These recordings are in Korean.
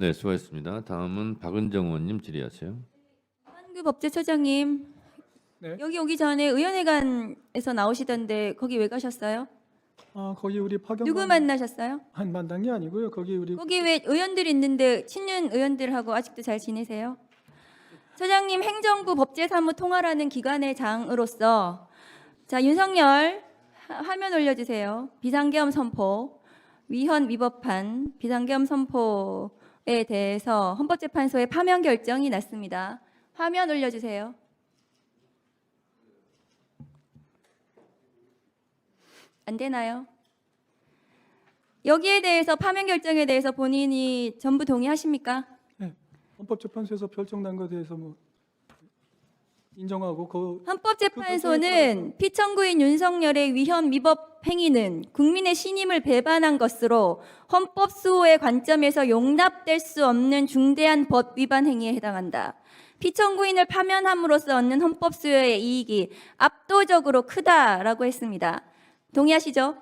네, 수고하셨습니다. 다음은 박은정 의원님 질의하세요. 한규 법제처장님 네. 여기 오기 전에 의원회관에서 나오시던데 거기 왜 가셨어요? 아 거기 우리 파견 누구 만나셨어요? 한 만난 게 아니고요. 거기 우리 거기 왜 의원들 있는데 친윤 의원들하고 아직도 잘 지내세요? 처장님 행정부 법제사무 통화라는 기관의 장으로서 자 윤석열 하- 화면 올려주세요. 비상계엄 선포 위헌 위법한 비상계엄 선포 에 대해서 헌법재판소의 파면 결정이 났습니다. 화면 올려주세요. 안 되나요? 여기에 대해서 파면 결정에 대해서 본인이 전부 동의하십니까? 헌법재판소에서 결정난 것에 대해서 뭐 인정하고 그 헌법재판소는 피청구인 윤석열의 위헌 위법 행위는 국민의 신임을 배반한 것으로 헌법 수호의 관점에서 용납될 수 없는 중대한 법 위반 행위에 해당한다. 피청구인을 파면함으로써 얻는 헌법 수호의 이익이 압도적으로 크다라고 했습니다. 동의하시죠?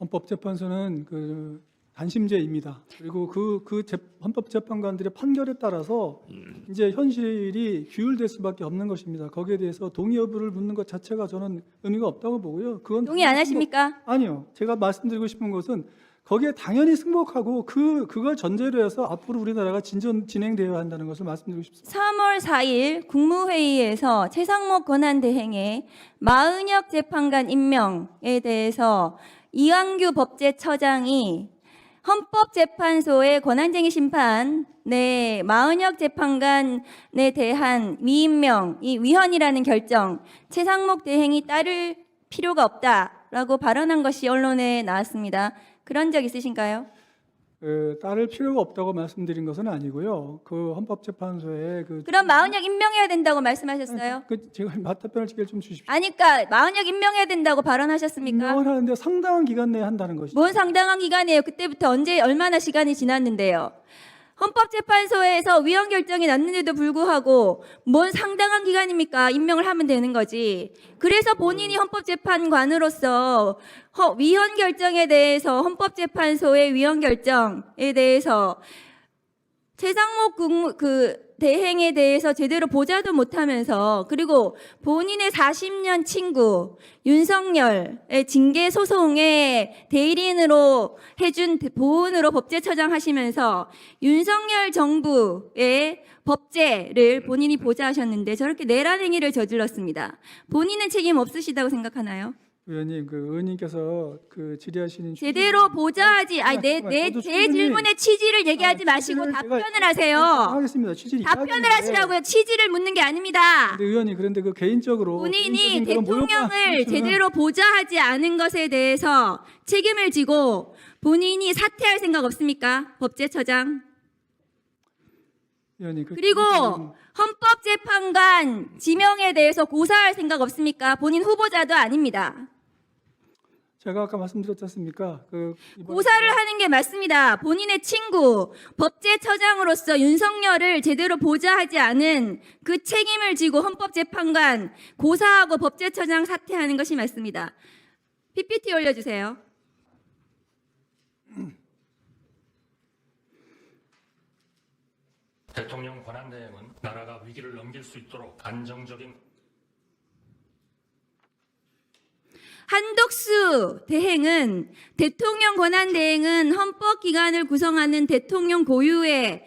헌법재판소는 그 단심제입니다. 그리고 그, 그 재- 헌법재판관들의 판결에 따라서 이제 현실이 규율될 수밖에 없는 것입니다. 거기에 대해서 동의 여부를 묻는 것 자체가 저는 의미가 없다고 보고요. 그건 동의 안 하십니까? 아니요. 제가 말씀드리고 싶은 것은 거기에 당연히 승복하고 그 그걸 전제로 해서 앞으로 우리나라가 진전 진행되어야 한다는 것을 말씀드리고 싶습니다. 3월 4일 국무회의에서 최상목 권한대행의 마은혁 재판관 임명에 대해서 이왕규 법제처장이 헌법재판소의 권한쟁의 심판, 네, 마은혁 재판관에 대한 미임명, 이 위헌이라는 결정, 최상목 대행이 따를 필요가 없다라고 발언한 것이 언론에 나왔습니다. 그런 적 있으신가요? 그 따를 필요가 없다고 말씀드린 것은 아니고요. 그 헌법재판소의 그 그럼 마은혁 임명해야 된다고 말씀하셨어요? 그 제가 맞답변을 지금 좀 주십시오. 아니까 마은혁 임명해야 된다고 발언하셨습니까? 임명을 하는데 상당한 기간 내에 한다는 것이죠. 뭔 상당한 기간이에요. 그때부터 언제 얼마나 시간이 지났는데요. 헌법재판소에서 위헌 결정이 났는데도 불구하고 뭔 상당한 기간입니까? 임명을 하면 되는 거지. 그래서 본인이 헌법재판관으로서 허- 위헌 결정에 대해서 헌법재판소의 위헌 결정에 대해서 최상목 그 대행에 대해서 제대로 보자도 못하면서 그리고 본인의 40년 친구 윤석열의 징계 소송의 대리인으로 해준 보훈으로 법제처장 하시면서 윤석열 정부의 법제를 본인이 보좌하셨는데 저렇게 내란 행위를 저질렀습니다. 본인은 책임 없으시다고 생각하나요? 의원님, 그 의원님께서 그 질의하시는 제대로 보좌하지 아니 내내 제 충분히- 질문의 취지를 얘기하지 아니, 마시고 취지를 제가- 답변을 하세요. 하겠습니다. 취지를 답변을 이야기하는데. 하시라고요. 취지를 묻는 게 아닙니다. 근데 의원님 그런데 그 개인적으로 본인이 개인적인 그런 모욕과 대통령을 수준은 제대로 보좌하지 않은 것에 대해서 책임을 지고 본인이 사퇴할 생각 없습니까? 법제처장. 의원님 그 그리고 개인적인- 헌법재판관 지명에 대해서 고사할 생각 없습니까? 본인 후보자도 아닙니다. 제가 아까 말씀드렸지 않습니까? 그 이번- 고사를 하는 게 맞습니다. 본인의 친구, 법제처장으로서 윤석열을 제대로 보좌하지 않은 그 책임을 지고 헌법재판관 고사하고 법제처장 사퇴하는 것이 맞습니다. PPT 올려주세요. 대통령 권한 대행은 나라가 위기를 넘길 수 있도록 안정적인 한 덕수 대행은 대통령 권한 대행은 헌법 기관을 구성하는 대통령 고유의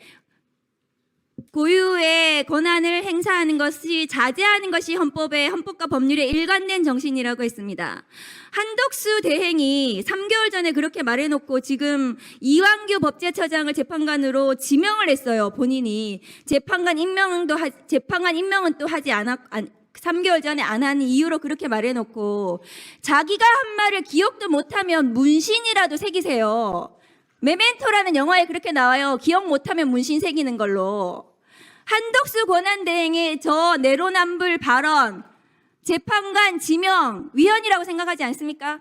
고유의 권한을 행사하는 것이 자제하는 것이 헌법의 헌법과 법률의 일관된 정신이라고 했습니다. 한덕수 대행이 3개월 전에 그렇게 말해놓고 지금 이완규 법제처장을 재판관으로 지명을 했어요. 본인이 재판관 임명도 하, 재판관 임명은 또 하지 않았. 안, 3개월 전에 안 하는 이유로 그렇게 말해놓고 자기가 한 말을 기억도 못하면 문신이라도 새기세요. 메멘토라는 영화에 그렇게 나와요. 기억 못하면 문신 새기는 걸로. 한덕수 권한대행의 저 내로남불 발언, 재판관 지명 위헌이라고 생각하지 않습니까?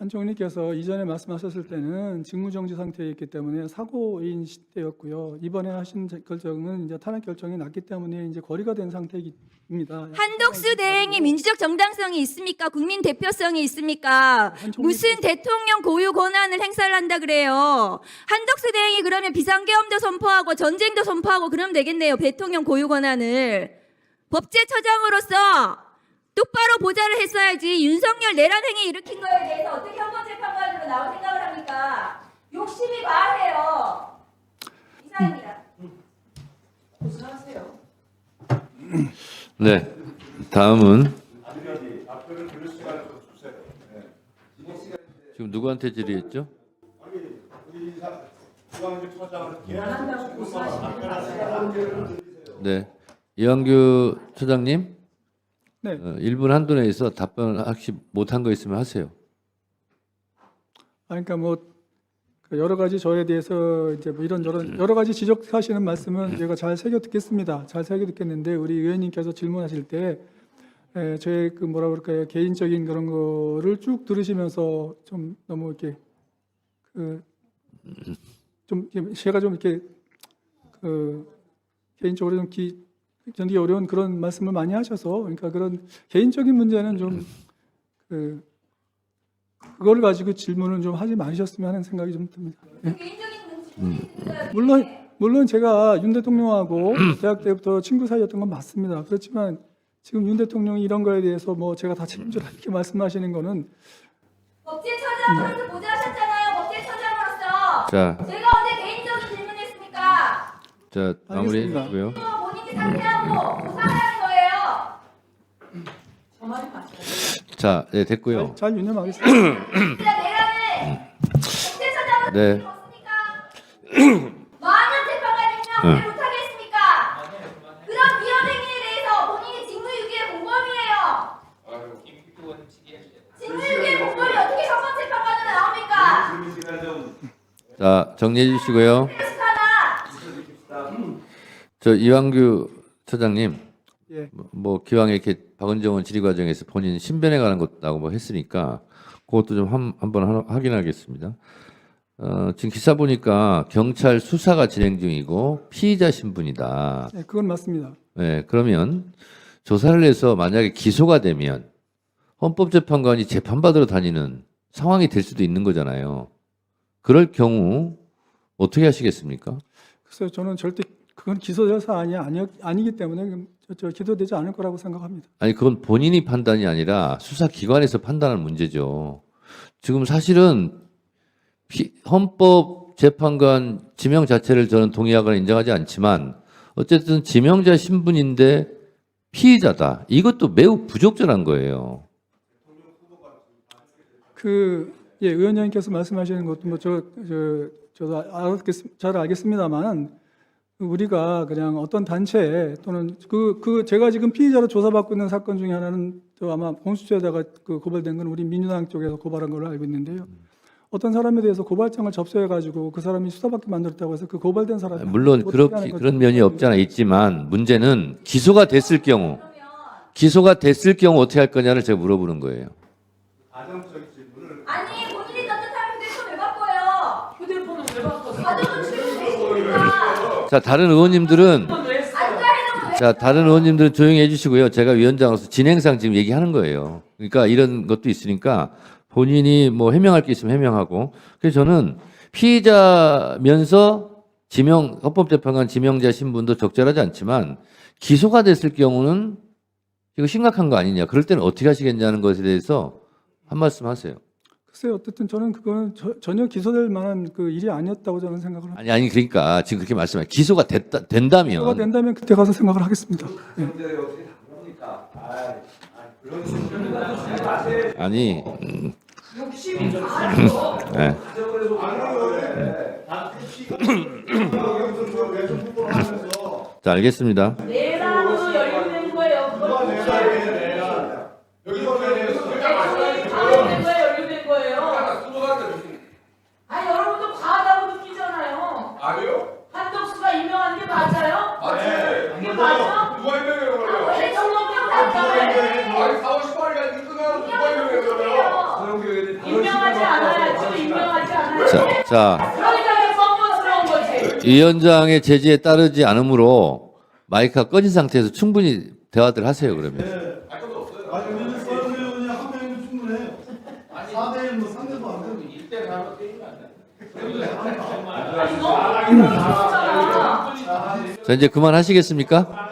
한 총리께서 이전에 말씀하셨을 때는 직무정지 상태였기 때문에 사고인 시대였고요. 이번에 하신 결정은 이제 탄핵 결정이 났기 때문에 이제 거리가 된 상태입니다. 한덕수 대행이 민주적 정당성이 있습니까? 국민 대표성이 있습니까? 무슨 대통령 고유 권한을 행사를 한다 그래요? 한덕수 대행이 그러면 비상계엄도 선포하고 전쟁도 선포하고 그러면 되겠네요. 대통령 고유 권한을 법제처장으로서 똑바로 보좌를 했어야지 윤석열 내란 행위 일으킨 거에 대해서 어떻게 헌법재판관으로 나올 생각을 합니까? 욕심이 과하세요. 이상입니다. 네. 다음은 지금 누구한테 질의했죠? 네. 이왕규 처장님, 네, 어, 1분 한도 내에서 답변 혹시 못한 거 있으면 하세요. 아니, 그러니까 뭐그 여러 가지 저에 대해서 이제 뭐 이런 저런 여러 가지 지적하시는 말씀은 제가 잘 새겨 듣겠습니다. 잘 새겨 듣겠는데 우리 의원님께서 질문하실 때 에, 저의 그 뭐라 그럴까요 개인적인 그런 거를 쭉 들으시면서 좀 너무 이렇게 그좀 제가 좀 이렇게 그 개인적으로 좀 기, 견디기 어려운 그런 말씀을 많이 하셔서 그러니까 그런 개인적인 문제는 좀 그 그걸 가지고 질문을 좀 하지 마셨으면 하는 생각이 좀 듭니다. 예. 물론 물론 제가 윤 대통령하고 대학 때부터 친구 사이였던 건 맞습니다. 그렇지만 지금 윤 대통령이 이런 거에 대해서 뭐 제가 다 책임져라 이렇게 말씀하시는 거는 법제 처장으로서 보좌하셨잖아요. 법제 처장으로서. 자, 제가 언제 개인적인 질문했습니까? 자 마무리해 알겠습니다. 주시고요. 거예요. 자, 네, 됐고요. 잘, 잘 유념하겠습니다. 진짜 내란을 법제처장으로서 네. 네. 많은 재판관이면 못하겠습니까? 그런 위헌 행위에 대해서 본인이 직무유기의 공범이에요. 직무유기의 공범이 어떻게 헌법 재판관으로 나옵니까? 자, 정리해 주시고요. 저 이왕규 처장님, 예. 뭐, 뭐 기왕에 이렇게 박은정원 질의 과정에서 본인 신변에 관한 것다고 뭐 했으니까 그것도 좀 한, 한번 하- 확인하겠습니다. 어, 지금 기사 보니까 경찰 수사가 진행 중이고 피의자 신분이다. 예, 그건 맞습니다. 네, 그러면 조사를 해서 만약에 기소가 되면 헌법재판관이 재판받으러 다니는 상황이 될 수도 있는 거잖아요. 그럴 경우 어떻게 하시겠습니까? 그래서 저는 절대 그건 기소될 사안이 아니, 아니기 때문에 저, 저 기소되지 않을 거라고 생각합니다. 아니 그건 본인이 판단이 아니라 수사기관에서 판단하는 문제죠. 지금 사실은 피- 헌법 재판관 지명 자체를 저는 동의하거나 인정하지 않지만 어쨌든 지명자 신분인데 피의자다. 이것도 매우 부적절한 거예요. 그 예, 의원님께서 말씀하시는 것도 뭐저 저 저도 알겠, 잘 알겠습니다만 우리가 그냥 어떤 단체 또는 그, 그 제가 지금 피의자로 조사받고 있는 사건 중에 하나는 저 아마 공수처에다가 그 고발된 건 우리 민주당 쪽에서 고발한 걸로 알고 있는데요. 어떤 사람에 대해서 고발장을 접수해 가지고 그 사람이 수사받게 만들었다고 해서 그 고발된 사람이 물론 어떻게 그렇게? 그런 면이 없지 않아 있지만 문제는 기소가 됐을 경우 기소가 됐을 경우 어떻게 할 거냐를 제가 물어보는 거예요. 아니 본인이 떳떳하면 휴대폰 왜 바꿔요? 휴대폰을 왜 바꿨어? 가족은 출근되시니까 자 다른 의원님들은 자 다른 의원님들은 조용히 해주시고요. 제가 위원장으로서 진행상 지금 얘기하는 거예요. 그러니까 이런 것도 있으니까 본인이 뭐 해명할 게 있으면 해명하고 그래서 저는 피의자면서 지명 헌법재판관 지명자 신분도 적절하지 않지만 기소가 됐을 경우는 이거 심각한 거 아니냐. 그럴 때는 어떻게 하시겠냐는 것에 대해서 한 말씀 하세요. 글쎄요, 어쨌든 저는 그거는 저- 전혀 기소될 만한 그 일이 아니었다고 저는 생각을 합니다. 아니 아니 그러니까 지금 그렇게 말씀해 기소가 됐다 된다면 기소가 된다면 그때 가서 생각을 하겠습니다. 예. 아니 음, 네. 자 알겠습니다. 내란으로 연루된 거예요. 그걸 보셔야 돼요. 대통령이 강요된 거예요, 연루된 거예요. 아니 여러분도 과하다고 느끼잖아요. 아니요? 한덕수가 임명한 게 맞아요? 맞지? 그게 맞아? 누가 임명해 그러면? 대통령도 맞아요. 아니 4월 18일까지 끝나고 누가 임명해 그러면? 임명하지 자. 위원장의 제지에 따르지 않으므로 마이크가 꺼진 상태에서 충분히 대화들 하세요, 그러면. 아니 우리는 썰 의원이 한 명이면 충분해요. 4대 1 뭐 상대도 안 되고. 아니 뻔뻔스럽잖아. 자, 이제 그만하시겠습니까?